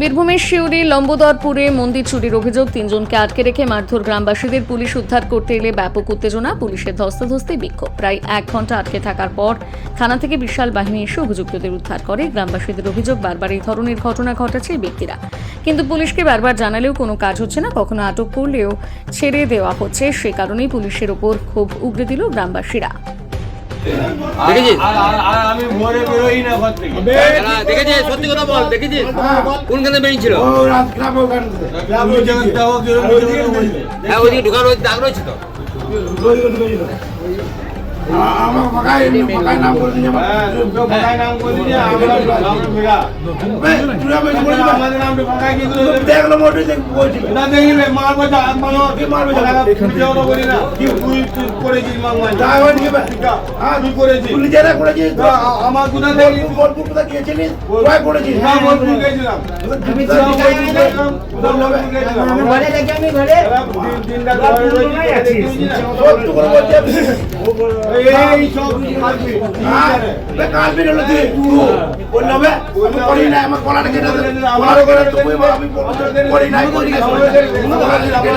বীরভূমের শিউরি লম্বোদরপুরে মন্দির চুরির অভিযোগ। তিনজনকে আটকে রেখে মারধর গ্রামবাসীদের পুলিশ উদ্ধার করতে এলে ব্যাপক উত্তেজনা, পুলিশের ধস্তাধস্তি, বিক্ষোভ। প্রায় এক ঘণ্টা আটকে থাকার পর থানা থেকে বিশাল বাহিনী এসে অভিযুক্তদের উদ্ধার করে। গ্রামবাসীদের অভিযোগ, বারবার এই ধরনের ঘটনা ঘটাচ্ছে ব্যক্তিরা। কিন্তু পুলিশকে বারবার জানালেও কোনো কাজ হচ্ছে না, কখনো আটক করলেও ছেড়ে দেওয়া হচ্ছে। সে কারণেই পুলিশের ওপর ক্ষোভ উগড়ে দিল গ্রামবাসীরা। দেখেছিস? আমি ভোরে বেরোই না ঘর থেকে। দেখেছিস? সত্যি কথা বল দেখেছিস? কোনখানে বেরিয়েছিল। হ্যাঁ ওইদিকে ঢুকার ওই দাগ রয়েছে তো নাম করে আমরা- আমরা আমাদের নামটা ভাগায় কি করে দেবে? না দেখিবে, মারবো যা, মারো, ভাগা, ভিডিওটা করি না। কি তুই তুই করেছিস? হ্যাঁ, তুই করেছিস। আমার বোলপুর দিন- ঘরে রয়েছি? এই- এই সব ঠিক আছে? হয়ে? যাবে, আমারও ঘরে রয়েছে। আমার ঘরে- আমার ঘরে রয়েছে, বড়পুর জোগাড় করে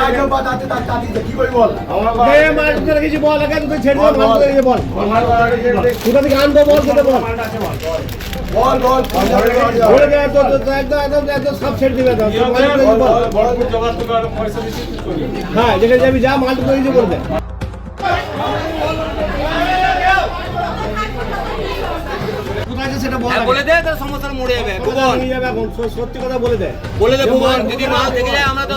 আরও পয়সা দিচ্ছি, তুই করিস। হ্যাঁ যেখানে যাবি যা মাল করে দিতে বলবে কোথায় আছে সেটা বল। হ্যাঁ, বলে দে তার সমস্যার মরে যাবে। ভুবন যাবে সত্যি কথা বলে দে। বলে দে ভুবন যদি মাল থেকে যায় আমরা তো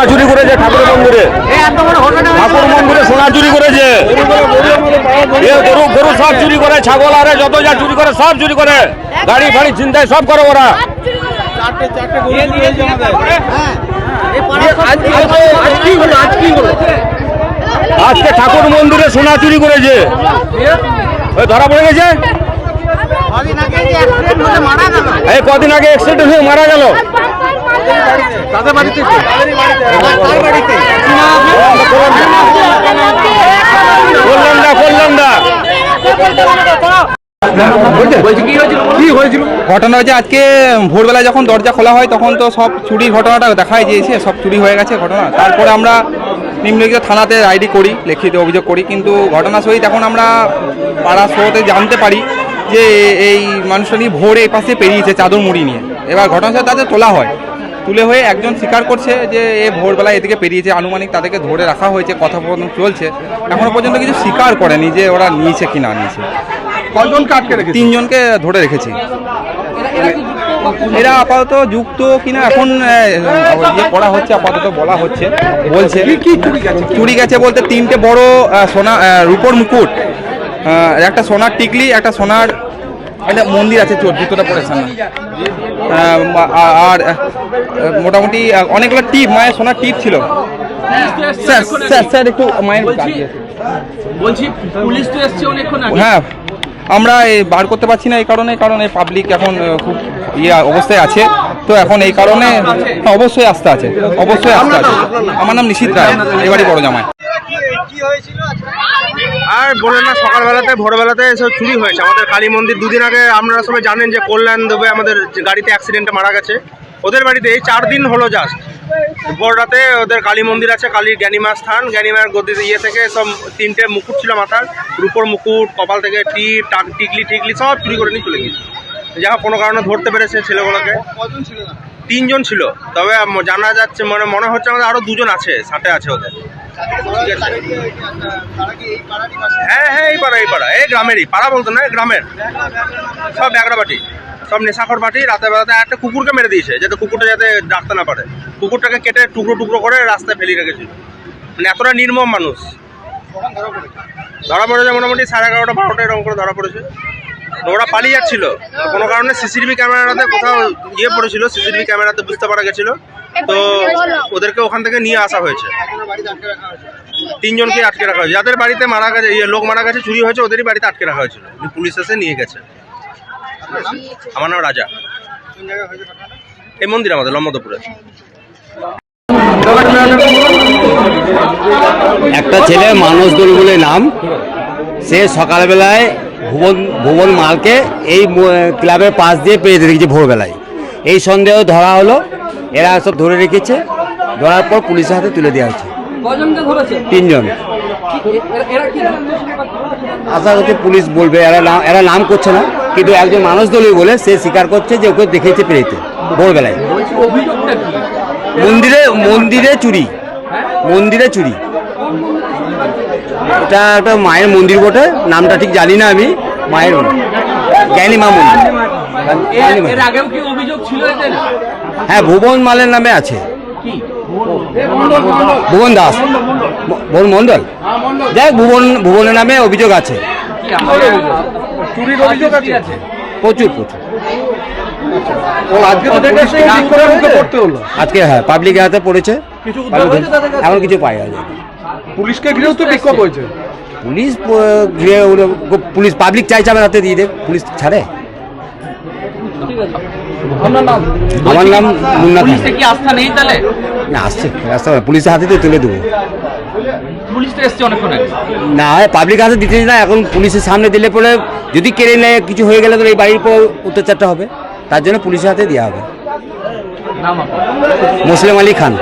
সোনা চুরি করেছে ঠাকুর মন্দিরে। ঠাকুর মন্দিরে সোনা চুরি করেছে গরু গরু সব চুরি করে ছাগল আরে যত যা চুরি করে সব চুরি করে। গাড়ি ফাড়ি চিন্তায় সব করে ওরা। আজকে ঠাকুর মন্দিরে সোনা চুরি করেছে ধরা পড়ে গেছে? এই কদিন আগে অ্যাক্সিডেন্ট হয়ে মারা গেল। তাদের বাড়িতে ঘটনা হচ্ছে আজকে ভোরবেলা যখন দরজা খোলা হয়, তখন তো সব চুরির ঘটনাটা দেখাই দিয়েছে, সব চুরি হয়ে গেছে ঘটনা। তারপরে আমরা নিম্নলিখিত থানাতে আইডি করি, লিখিত অভিযোগ করি, কিন্তু ঘটনা সহিত এখন আমরা পাড়া শোতে জানতে পারি যে এই মানুষটা নিয়ে ভোরে পাশে পেরিয়েছে চাদর মুড়ি নিয়ে। এবার ঘটনা তাদের তোলা হয়। তুলে হয়ে একজন স্বীকার করছে যে এ ভোরবেলা এদিকে পেরিয়েছে আনুমানিক তাদেরকে ধরে রাখা হয়েছে কথোপকথন চলছে। এখনও পর্যন্ত কিছু স্বীকার করেনি যে ওরা নিয়েছে কি না নিয়েছে। কজনকে আটকে রেখেছে? তিনজনকে ধরে রেখেছি। এরা আপাতত যুক্ত কিনা এখন আহ, ইয়ে করা হচ্ছে আপাতত বলা হচ্ছে বলছে। চুরি গেছে? বলতে তিনটে বড় সোনা রূপোর মুকুট। একটা সোনার টিকলি একটা সোনার একটা মন্দির আছে চোর জুতোটা পড়েছে না আর মোটামুটি অনেকগুলো টিপ মায়ের সোনার টিপ ছিল। স্যার স্যার স্যার একটু মায়ের বলছি পুলিশ তো এসছে অনেকক্ষণ হ্যাঁ আমরা এই বার করতে পারছি না এই কারণে কারণ এই পাবলিক এখন খুব ইয়ে অবস্থায় আছে। তো এখন এই কারণে হ্যাঁ, অবশ্যই আসতে আছে অবশ্যই আসতে আছে। আমার নাম নিশিত রায় এবারই বড় জামাই। আর বললেন না, সকালবেলাতে, ভোরবেলাতে এসব চুরি হয়েছে। আমাদের কালী মন্দির দুদিন আগে আপনারা সবাই জানেন যে কল্যাণ দেবে আমাদের গাড়িতে অ্যাক্সিডেন্টে মারা গেছে। ওদের বাড়িতে এই চার দিন হলো জাস্ট ভোর রাতে ওদের কালী মন্দির আছে কালীর জ্ঞানীমা স্থান। জ্ঞানীমার গদি ইয়ে থেকে সব তিনটে মুকুট ছিল মাথার। রূপোর মুকুট, কপাল থেকে টিপ, টাক, টিকলি টিকলি সব চুরি করে নিয়ে চলে গেছে যা কোনো কারণে ধরতে পেরেছে ছেলেগুলোকে। তিনজন ছিল। তবে জানা যাচ্ছে মানে মনে হচ্ছে আমাদের আরও দুজন আছে, সাথে আছে ওদের। হ্যাঁ হ্যাঁ এই পাড়া এই পাড়া। এই গ্রামেরই, পাড়া বলতো না গ্রামের। সব বাটি, সব নেশাখর বাটি রাতে বেলাতে একটা কুকুরকে মেরে দিয়েছে, যাতে কুকুরটা যাতে ডাকতে না পারে। কুকুরটাকে কেটে টুকরো টুকরো করে রাস্তায় ফেলে রেখেছিল। মানে এতটা নির্মম মানুষ। ধরা পড়েছে মোটামুটি সাড়ে এগারোটা, বারোটা এরকম করে ধরা পড়েছে। ওরা পালিয়ে যাচ্ছিল। কোনো কারণে সিসিটিভি ক্যামেরাতে কোথাও ইয়ে পড়েছিল, সিসিটিভি ক্যামেরাতে বুঝতে পারা গেছিল। তো ওদেরকে ওখান থেকে নিয়ে আসা হয়েছে। তিনজনকে আটকে রাখা হয়েছে। যাদের বাড়িতে মারা গেছে ইয়ে লোক মারা গেছে, চুরি হয়েছে, ওদেরই বাড়িতে আটকে রাখা হয়েছিল। পুলিশ এসে নিয়ে গেছে। আমার নাম রাজা। এই মন্দির আমাদের লম্বদপুরে একটা ছেলে মানস দোল বলে নাম, সে সকালবেলায় ভুবন ভুবন মালকে এই ক্লাবের পাশ দিয়ে পেয়ে রেখেছে ভোরবেলায়। এই সন্দেহ ধরা হলো এরা সব ধরে রেখেছে ধরার পর পুলিশের হাতে তুলে দেওয়া হয়েছে। তিনজন। আশা করছি পুলিশ বলবে এরা নাম এরা নাম করছে না কিন্তু একজন মানুষ দলীয় বলে সে স্বীকার করছে যে ওকে দেখেছে পেরেতে ভোরবেলায়। মন্দিরে মন্দিরে চুরি। মন্দিরে চুরি। এটা একটা মায়ের মন্দির বটে নামটা ঠিক জানি না আমি মায়ের জ্ঞানী মা মন্দির। হ্যাঁ ভুবন মালের নামে আছে। ভুবন দাস। ভুবন মন্ডল দেখ ভুবন ভুবনের নামে অভিযোগ আছে। কি আমার অভিযোগ? চুরির অভিযোগ আছে? প্রচুর প্রচুর। আজকে হ্যাঁ পাবলিকের হাতে পড়েছে? এখন কিছু পাই যায় পুলিশকে ঘিরেও তো বিক্ষোভ হয়েছে। পুলিশ ঘিরে পুলিশ পাবলিক চাইছে আমার হাতে দিয়ে দেখ পুলিশ ছাড়ে। আমার নাম মুন্না কি আস্থা নেই তাহলে? না আসছে রাস্তা পুলিশের হাতে তো তুলে দেবো। না পাবলিক হাতে দিতে না এখন পুলিশের সামনে দিলে পরে যদি কেড়ে নেয় কিছু হয়ে গেলে তো এই বাড়ির পর অত্যাচারটা হবে। তার জন্য পুলিশের হাতে দেওয়া হবে। নাম আপনার? মুসলিম আলী খান।